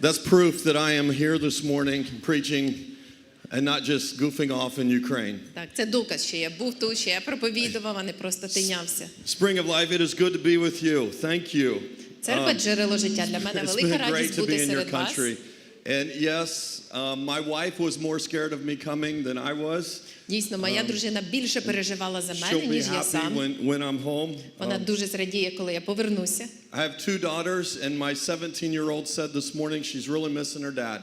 That's proof that I am here this morning preaching and not just goofing off in Ukraine. Так, це доказ, що я був тут, що я проповідував, а не просто тинявся. Spring of Life, it is good to be with you. Thank you. Церква джерело життя для мене It's велика been great радість to be бути in your серед вас. country. And yes, um, my wife was more scared of me coming than I was. Дійсно, моя дружина більше переживала за мене, She'll be ніж я happy сам. when, when I'm home. Вона Um, дуже зрадіє, коли я повернуся. I have two daughters, and my 17 year old said this morning she's really missing her dad.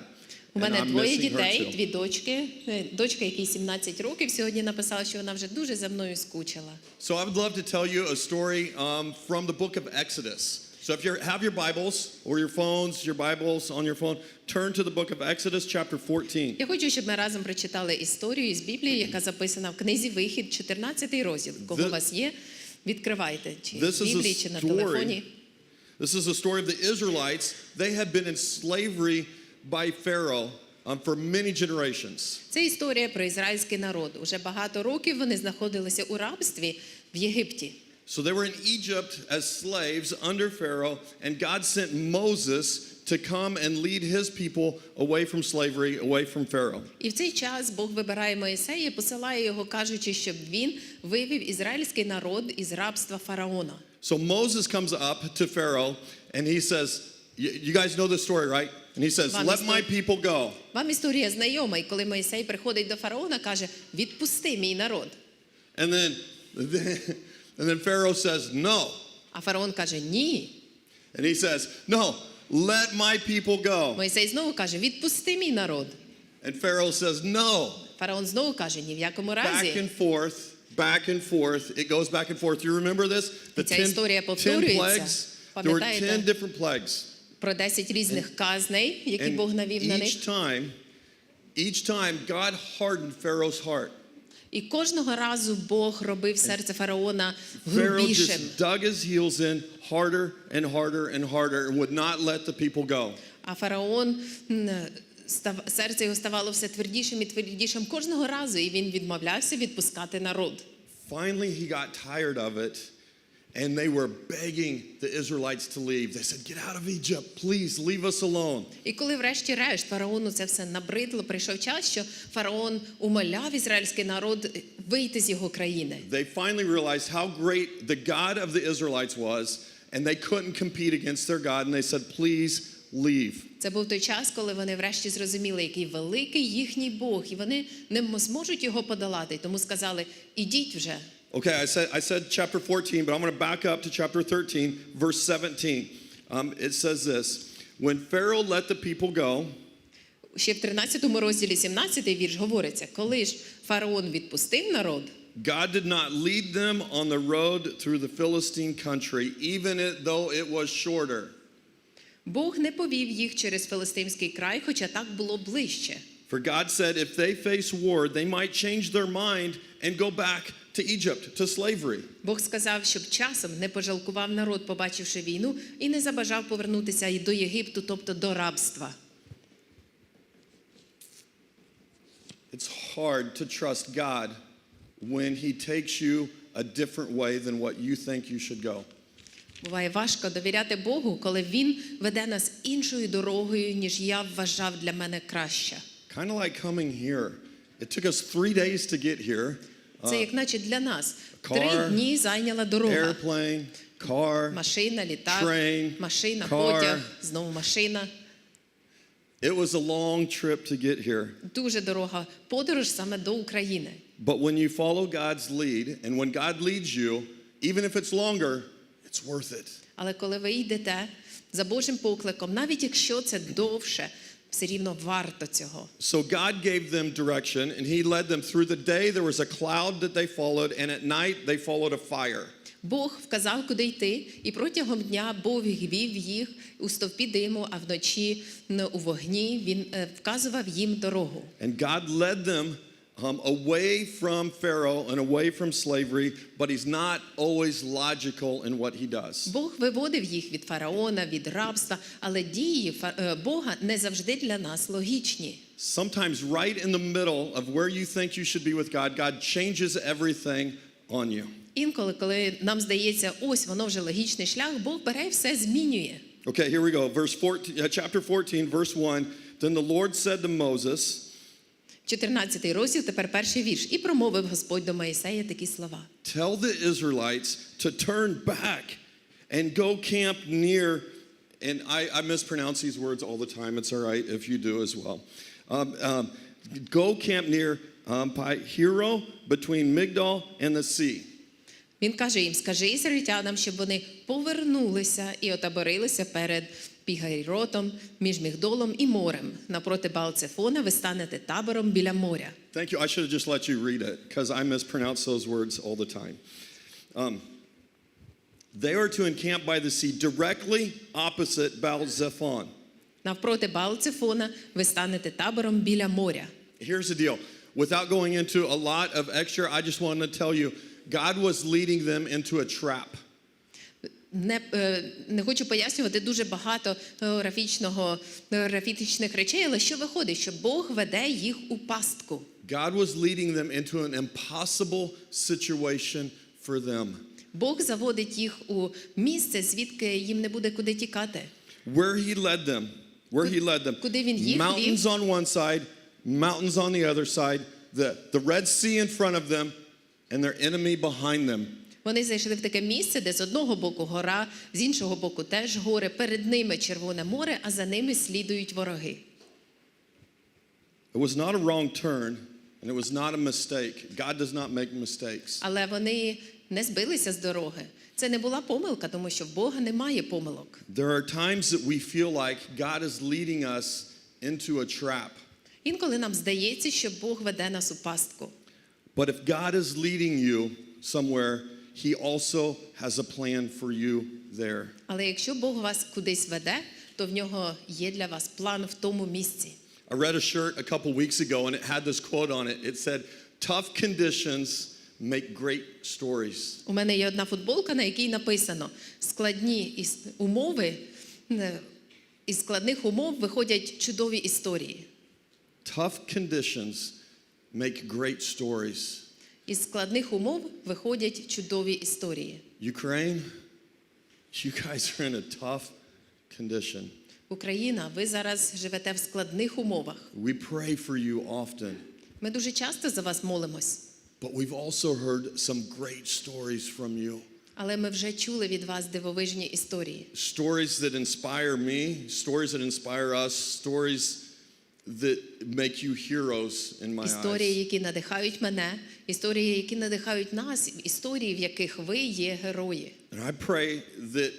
У And мене I'm двоє missing her дітей, too. дві дочки. Е, Дочка, якій 17 років, сьогодні написала, що вона вже дуже за мною скучила. So I would love to tell you a story um, from the book of Exodus. So if you have your Bibles or your phones, your Bibles on your phone, turn to the book of Exodus, chapter 14. Я хочу, щоб ми разом прочитали історію із Біблії, яка записана в книзі Вихід, 14 розділ. Кого у вас є, відкривайте чи в Біблії, чи на телефоні. This is the story of the Israelites. They had been in slavery by Pharaoh um, for many generations. Це історія про ізраїльський народ. Уже багато років вони знаходилися у рабстві в Єгипті. So they were in Egypt as slaves under Pharaoh, and God sent Moses to come and lead his people away from slavery, away from Pharaoh. І в цей час Бог вибирає Моїсея і посилає його, кажучи, щоб він вивів ізраїльський народ із рабства фараона. So Moses comes up to Pharaoh and he says, You you guys know this story, right? And he says, Вам Let my історія- people go. Вам історія знайома, і коли Моїсей приходить до фараона, каже: відпусти мій народ. And then, and then Pharaoh says, No. А фараон каже: Ні. And he says, No, let my people go. Моїсей знову каже: відпусти мій народ. And Pharaoh says, No. Фараон знову каже: ні в якому Back разі. and forth, back and forth. It goes back and forth. You remember this? The ця ten, історія ten повторюється. plagues. There were Пам'ятаєте? ten different plagues. Про 10 різних казней, які And Бог навів на них. each time, each time God hardened Pharaoh's heart. І кожного разу Бог робив серце фараона грубішим. А фараон серце його ставало все твердішим і твердішим кожного разу, і він відмовлявся відпускати народ. Finally, he got tired of it, and they were begging the Israelites to leave. They said, Get out of Egypt, please leave us alone. І коли, врешті-решт, фараону це все набридло, прийшов час, що фараон умоляв ізраїльський народ вийти з його країни. They finally realized how great the God of the Israelites was, and they couldn't compete against their God, and they said, Please leave. Це був той час, коли вони врешті зрозуміли, який великий їхній Бог, і вони не зможуть його подолати. Тому сказали: ідіть вже. Okay, I said, I said chapter 14, but I'm going to back up to chapter 13, verse 17. Um, it says this When Pharaoh let the people go, Ще в 13 розділі 17 вірш говориться: коли ж фараон відпустив народ, God did not lead them on the road through the Philistine country, even it, though it was shorter. Бог не повів їх через Филистимський край, хоча так було ближче. For God said if they face war, they might change their mind and go back to Egypt, to slavery. Бог сказав, щоб часом не пожалкував народ, побачивши війну, і не забажав повернутися і до Єгипту, тобто до рабства. It's hard to trust God when He takes you a different way than what you think you should go. Буває важко довіряти Богу, коли Він веде нас іншою дорогою, ніж я вважав для мене краще. Kind of like coming here. It took us three days to get here. Це як наче для нас. Три дні зайняла дорога. Car. Машина, літак, train, машина, car. потяг, знову машина. It was a long trip to get here. Дуже дорога подорож саме до України. But when you follow God's lead, and when God leads you, even if it's longer, it's worth it. Але коли ви йдете за Божим покликом, навіть якщо це довше, все рівно варто цього. So God gave them direction, and He led them through the day. There was a cloud that they followed, and at night they followed a fire. Бог вказав, куди йти, і протягом дня Бог вів їх у стовпі диму, а вночі у вогні він е, вказував їм дорогу. And God led them um, away from Pharaoh and away from slavery, but He's not always logical in what He does. Бог виводив їх від фараона, від рабства, але дії фа- е, Бога не завжди для нас логічні. Sometimes, right in the middle of where you think you should be with God, God changes everything on you. Інколи, коли нам здається, ось воно вже логічний шлях, Бог бере і все змінює. Okay, here we go. Verse 14, uh, chapter 14, verse 1. Then the Lord said to Moses, 14 розділ, тепер перший вірш. І промовив Господь до Моїсея такі слова. Tell the Israelites to turn back and go camp near, and I, I mispronounce these words all the time. It's all right if you do as well. Um, um, go camp near um, Pi Hero between Migdal and the sea. Він каже їм: скажи ізраїльтянам, щоб вони повернулися і отаборилися перед Пігайротом, між Мігдолом і морем. Напроти Балцефона ви станете табором біля моря. Thank you. I should have just let you read it because I mispronounce those words all the time. Um, they are to encamp by the sea directly opposite Baal Zephon. Навпроти Балцефона ви станете табором біля моря. Here's the deal. Without going into a lot of extra, I just want to tell you God was leading them into a trap. Не, е, не хочу пояснювати дуже багато географічного, географічних речей, але що виходить, що Бог веде їх у пастку. God was leading them into an impossible situation for them. Бог заводить їх у місце, звідки їм не буде куди тікати. Where he led them, where he led them. Куди він їх Mountains вів? on one side, mountains on the other side, the, the Red Sea in front of them, and their enemy behind them. Вони зайшли в таке місце, де з одного боку гора, з іншого боку теж гори, перед ними Червоне море, а за ними слідують вороги. It was not a wrong turn, and it was not a mistake. God does not make mistakes. Але вони не збилися з дороги. Це не була помилка, тому що в Бога немає помилок. There are times that we feel like God is leading us into a trap. Інколи нам здається, що Бог веде нас у пастку. But if God is leading you somewhere, He also has a plan for you there. Але якщо Бог вас кудись веде, то в нього є для вас план в тому місці. I read a shirt a couple weeks ago and it had this quote on it. It said, Tough conditions make great stories. У мене є одна футболка, на якій написано: складні іс- умови, е, із складних умов виходять чудові історії. Tough conditions make great stories. Із складних умов виходять чудові історії. Ukraine, you guys are in a tough condition. Україна, ви зараз живете в складних умовах. We pray for you often, Ми дуже часто за вас молимось, but we've also heard some great stories from you. але ми вже чули від вас дивовижні історії. Stories that inspire me, stories that inspire us, stories that make you heroes in my Історії, eyes. які надихають мене, історії, які надихають нас, історії, в яких ви є герої. And I pray that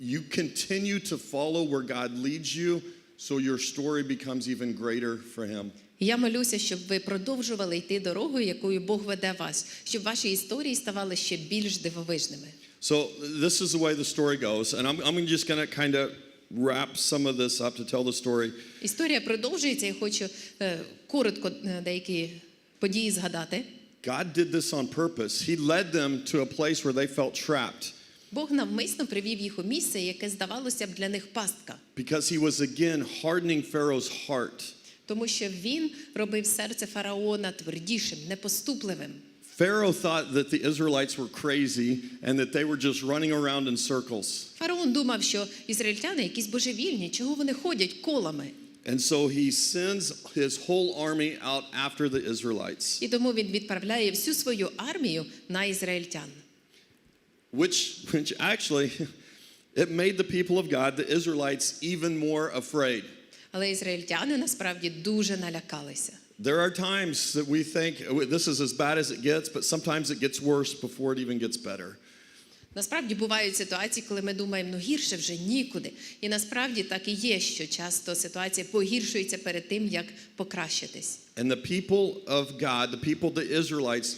you continue to follow where God leads you so your story becomes even greater for Him. Я молюся, щоб ви продовжували йти дорогою, якою Бог веде вас, щоб ваші історії ставали ще більш дивовижними. So this is the way the story goes, and I'm, I'm just going to kind of wrap some of this up to tell the story. Історія продовжується. Я хочу е, коротко е, деякі події згадати. God did this on purpose. He led them to a place where they felt trapped Бог навмисно привів їх у місце, яке здавалося б для них пастка, because He was again hardening Pharaoh's heart. тому що він робив серце фараона твердішим, непоступливим. Pharaoh thought that the Israelites were crazy and that they were just running around in circles. Фараон думав, що ізраїльтяни якісь божевільні, чого вони ходять колами. And so he sends his whole army out after the Israelites, І тому він відправляє всю свою армію на ізраїльтян. which, which actually it made the people of God, the Israelites, even more afraid. Але ізраїльтяни насправді дуже налякалися. There are times that we think "Oh, this is as bad as it gets, but sometimes it gets worse before it even gets better. Насправді бувають ситуації, коли ми думаємо, ну гірше вже нікуди. І насправді так і є, що часто ситуація погіршується перед тим, як покращитись. And the people of God, the people, the Israelites,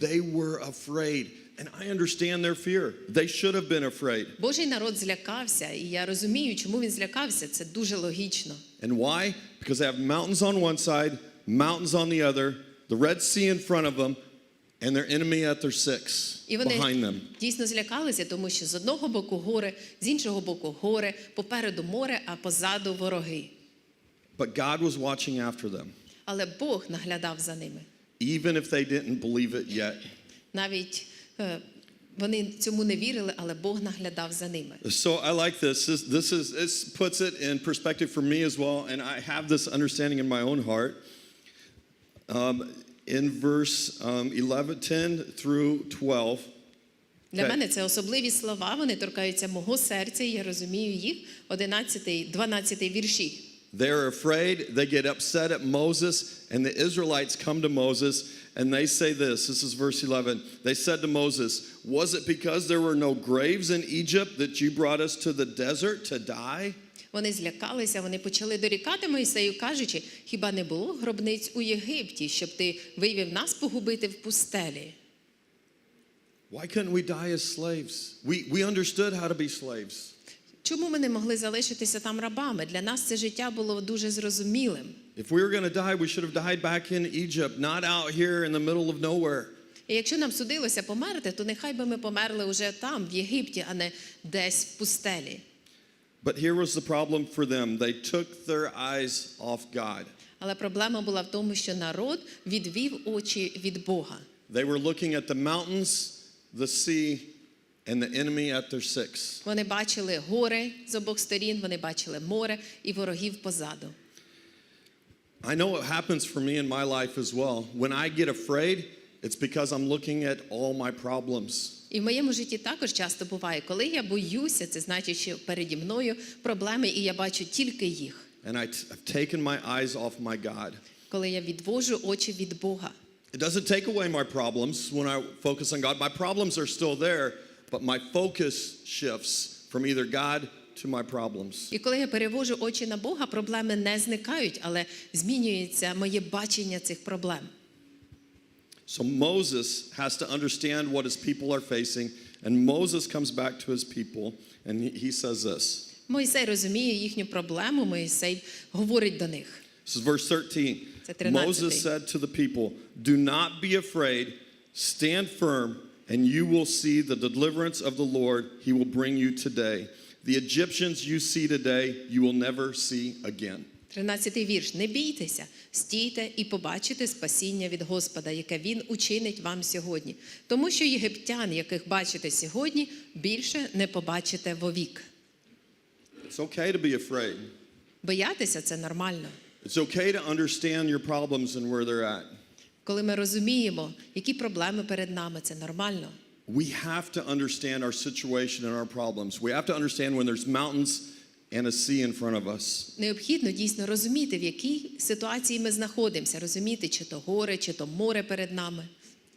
they were afraid. And I understand their fear. They should have been afraid. Божий народ злякався, і я розумію, чому він злякався. Це дуже логічно. And why? Because they have mountains on one side, mountains on the other, the Red Sea in front of them, and their enemy at their six І вони behind them. дійсно злякалися, тому що з одного боку гори, з іншого боку гори, попереду море, а позаду вороги. But God was watching after them, Але Бог наглядав за ними. even if they didn't believe it yet. Навіть е, Вони цьому не вірили, але Бог наглядав за ними. So I like this. This, this is this puts it in perspective for me as well, and I have this understanding in my own heart. Um, in verse um, 11, 10 through 12, Для Так. мене це особливі слова, вони торкаються мого серця, і я розумію їх. 11, 12 вірші. they're afraid. They get upset at Moses, and the Israelites come to Moses and they say this. This is verse 11. They said to Moses, Was it because there were no graves in Egypt that you brought us to the desert to die? Вони zлякалися, вони почали дорікати Моїсею, кажучи, хіба не було гробниць у Єгипті, щоб ти вивів нас погубити в пустелі? Why couldn't we die as slaves? We, we understood how to be slaves. Чому ми не могли залишитися там рабами? Для нас це життя було дуже зрозумілим. If we were going to die, we should have died back in Egypt, not out here in the middle of nowhere. І якщо нам судилося померти, то нехай би ми померли уже там, в Єгипті, а не десь в пустелі. But here was the problem for them they took their eyes off God. Але проблема була в тому, що народ відвів очі від Бога. They were looking at the mountains, the sea, and the enemy at their six. Вони бачили гори з обох сторін, вони бачили море і ворогів позаду. I know what happens for me in my life as well. When I get afraid, it's because I'm looking at all my problems. І в моєму житті також часто буває, коли я боюся, це значить, що переді мною проблеми, і я бачу тільки їх. And I I've taken my eyes off my God. Коли я відвожу очі від Бога. It doesn't take away my problems when I focus on God. My problems are still there, but my focus shifts from either God to my problems. І коли я перевожу очі на Бога, проблеми не зникають, але змінюється моє бачення цих проблем. So Moses has to understand what his people are facing, and Moses comes back to his people and he, he says this. Мойсей розуміє їхню проблему, Мойсей говорить до них. This is verse 13. Це 13. Moses said to the people, Do not be afraid, stand firm, and you will see the deliverance of the Lord he will bring you today. The Egyptians you see today, you will never see again. 13 вірш. Не бійтеся, стійте і побачите спасіння від Господа, яке Він учинить вам сьогодні. Тому що єгиптян, яких бачите сьогодні, більше не побачите вовік. It's okay to be afraid. Боятися це нормально. It's okay to understand your problems and where they're at. Коли ми розуміємо, які проблеми перед нами, це нормально. We have to understand our situation and our problems. We have to understand when there's mountains and a sea in front of us. Необхідно дійсно розуміти, в якій ситуації ми знаходимося, розуміти, чи то гори, чи то море перед нами.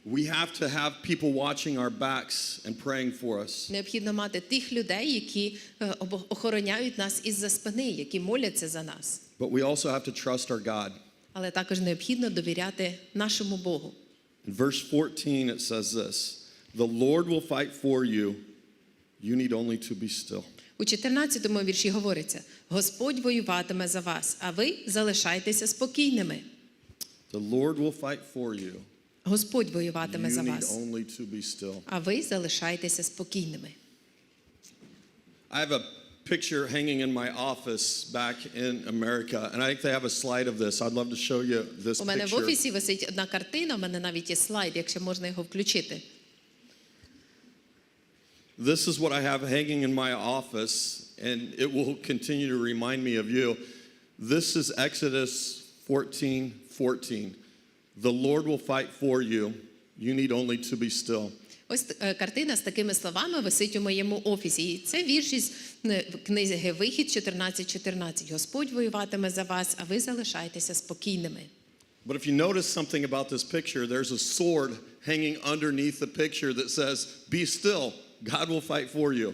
We have to have people watching our backs and praying for us. Необхідно мати тих людей, які е, обо- охороняють нас із-за спини, які моляться за нас. But we also have to trust our God. Але також необхідно довіряти нашому Богу. In verse 14, it says this The Lord will fight for you. You need only to be still. У 14 вірші говориться: Господь воюватиме за вас, а ви залишайтеся спокійними. The Lord will fight for you. Господь воюватиме You за вас, only to be still. а ви залишайтеся спокійними. I have a picture hanging in my office back in America, and I think they have a slide of this. I'd love to show you this У мене в офісі висить одна картина, у мене навіть є слайд, якщо можна його включити. This is what I have hanging in my office, and it will continue to remind me of you. This is Exodus 14 14. The Lord will fight for you. You need only to be still. Ось е, картина з такими словами висить у моєму офісі. І це вірш із е, книги Вихід 14.14. Господь воюватиме за вас, а ви залишайтеся спокійними. But if you notice something about this picture, there's a sword hanging underneath the picture that says, Be still, God will fight for you.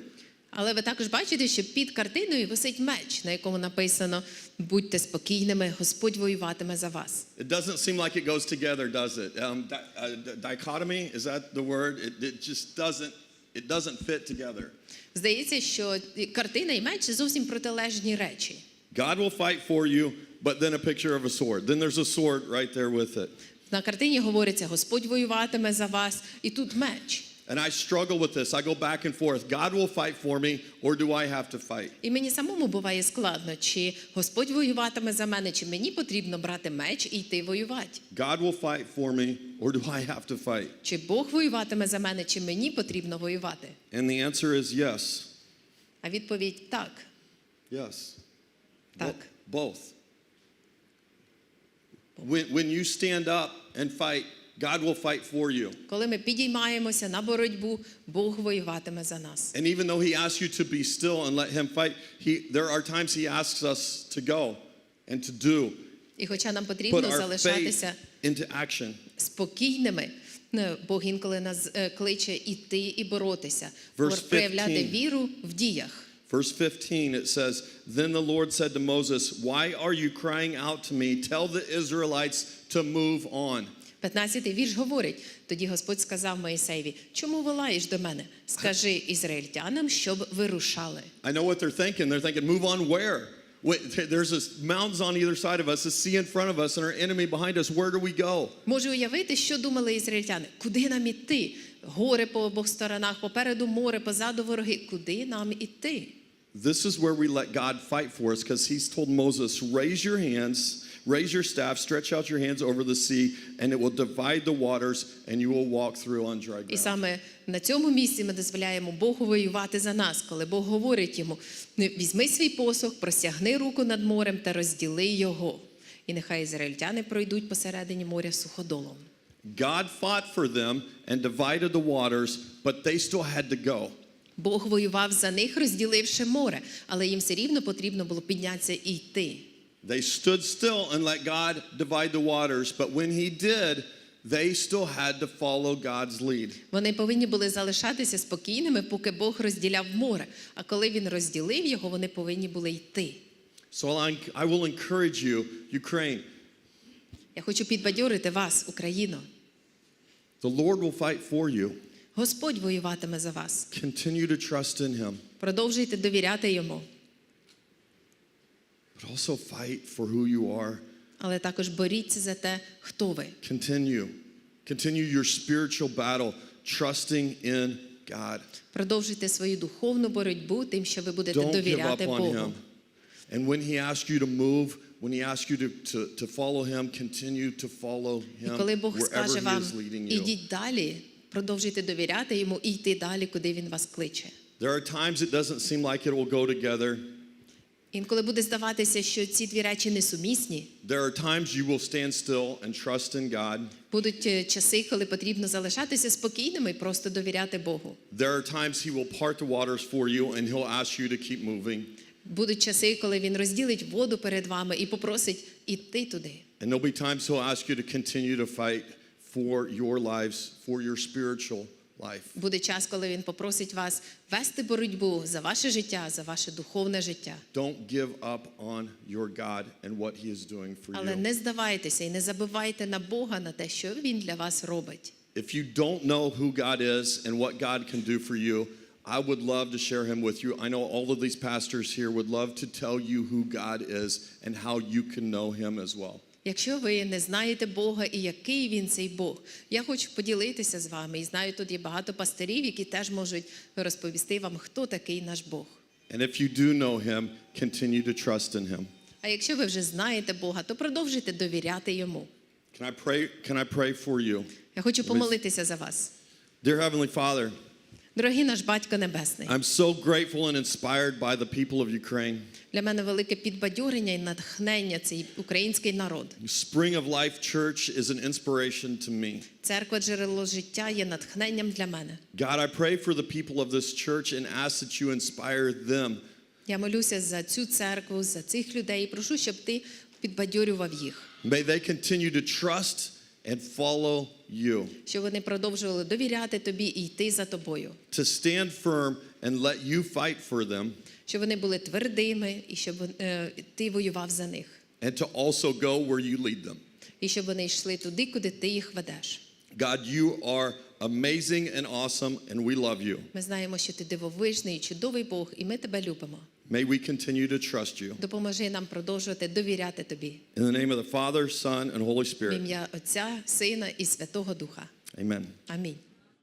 Але ви також бачите, що під картиною висить меч, на якому написано Будьте спокійними, Господь воюватиме за вас. It doesn't seem like it goes together, does it? Um, di- uh, dichotomy, is that the word? It, it just doesn't, it doesn't fit together. Здається, що картина і меч зовсім протилежні речі. God will fight for you, but then a picture of a sword. Then there's a sword right there with it. На картині говориться, Господь воюватиме за вас, і тут меч. And I struggle with this. I go back and forth. God will fight for me, or do I have to fight? І мені самому буває складно, чи Господь воюватиме за мене, чи мені потрібно брати меч і йти воювати. God will fight for me, or do I have to fight? Чи Бог воюватиме за мене, чи мені потрібно воювати? And the answer is yes. А відповідь так. Yes. Так. Both. When, when you stand up and fight, God will fight for you. Коли ми підіймаємося на боротьбу, Бог воюватиме за нас. And even though He asks you to be still and let Him fight, he, there are times He asks us to go and to do, І хоча нам put потрібно our залишатися faith into action. спокійними, не, Бог інколи нас е, кличе іти і боротися, Verse проявляти 15. віру в діях. Verse 15, it says, Then the Lord said to Moses, Why are you crying out to me? Tell the Israelites to move on. 15-й вірш говорить: тоді Господь сказав Моїсеєві: Чому волаєш до мене? Скажи ізраїльтянам, щоб вирушали. I know what they're thinking. They're thinking, Move on where? There's this mountains on either side of us, a sea in front of us, and our enemy behind us. Where do we go? Можу уявити, що думали ізраїльтяни. Куди нам іти? Гори по обох сторонах, попереду море, позаду вороги. Куди нам іти? This is where we let God fight for us because He's told Moses, Raise your hands, raise your staff, stretch out your hands over the sea, and it will divide the waters, and you will walk through on dry І саме на цьому місці ми дозволяємо Богу воювати за нас, коли Бог говорить йому: візьми свій посох, простягни руку над морем та розділи його. І нехай ізраїльтяни пройдуть посередині моря суходолом. God fought for them and divided the waters, but they still had to go. Бог воював за них, розділивши море, але їм все рівно потрібно було піднятися і йти. They stood still and let God divide the waters, but when He did, they still had to follow God's lead. Вони повинні були залишатися спокійними, поки Бог розділяв море. А коли він розділив його, вони повинні були йти. So I will encourage you, Ukraine, Я хочу підбадьорити вас, Україно. the Lord will fight for you. Господь воюватиме за вас. Continue to trust in Him, Продовжуйте довіряти йому, but also fight for who you are. але також боріться за те, хто ви. Continue. Continue your spiritual battle, trusting in God. Продовжуйте свою духовну боротьбу тим, що ви будете Don't give up довіряти on Богу. Him. And when He asks you to move, when He asks you to, to, to follow Him, continue to follow І Him коли Бог wherever скаже He вам, is leading you. ідіть далі, продовжуйте довіряти йому і йти далі, куди він вас кличе. There are times it doesn't seem like it will go together. Інколи буде здаватися, що ці дві речі несумісні. There are times you will stand still and trust in God. Будуть е, часи, коли потрібно залишатися спокійними і просто довіряти Богу. There are times He will part the waters for you and He'll ask you to keep moving. Будуть часи, коли він розділить воду перед вами і попросить іти туди. And there'll be times He'll ask you to continue to fight for your lives, for your spiritual life. Буде час, коли він попросить вас вести боротьбу за ваше життя, за ваше духовне життя. Don't give up on your God and what He is doing for Але you. не здавайтеся і не забивайте на Бога на те, що він для вас робить. If you don't know who God is and what God can do for you, I would love to share Him with you. I know all of these pastors here would love to tell you who God is and how you can know Him as well. Якщо ви не знаєте Бога і який він цей Бог, я хочу поділитися з вами. І знаю, тут є багато пастирів, які теж можуть розповісти вам, хто такий наш Бог. And if you do know Him, continue to trust in Him. А якщо ви вже знаєте Бога, то продовжуйте довіряти йому. Can I pray? Can I pray for you? Я хочу помолитися за вас. Dear Heavenly Father, Дорогий наш батько Небесний, I'm so grateful and inspired by the people of Ukraine. для мене велике підбадьорення і натхнення цей український народ. Spring of Life Church is an inspiration to me. Церква джерело життя є натхненням для мене. God, I pray for the people of this church and ask that you inspire them Я молюся за цю церкву, за цих людей і прошу, щоб ти підбадьорював їх, May they continue to trust and follow you, щоб вони продовжували довіряти тобі і йти за тобою, to stand firm and let you fight for them, щоб вони були твердими і щоб е, ти воював за них, and to also go where you lead them. і щоб вони йшли туди, куди ти їх ведеш. God, you are amazing and awesome, and we love you. Ми знаємо, що ти дивовижний, і чудовий Бог, і ми тебе любимо. May we continue to trust you. Допоможи нам продовжувати довіряти тобі. In the name of the Father, Son, and Holy В Spirit. ім'я Отця, Сина і Святого Духа. Amen. Амінь.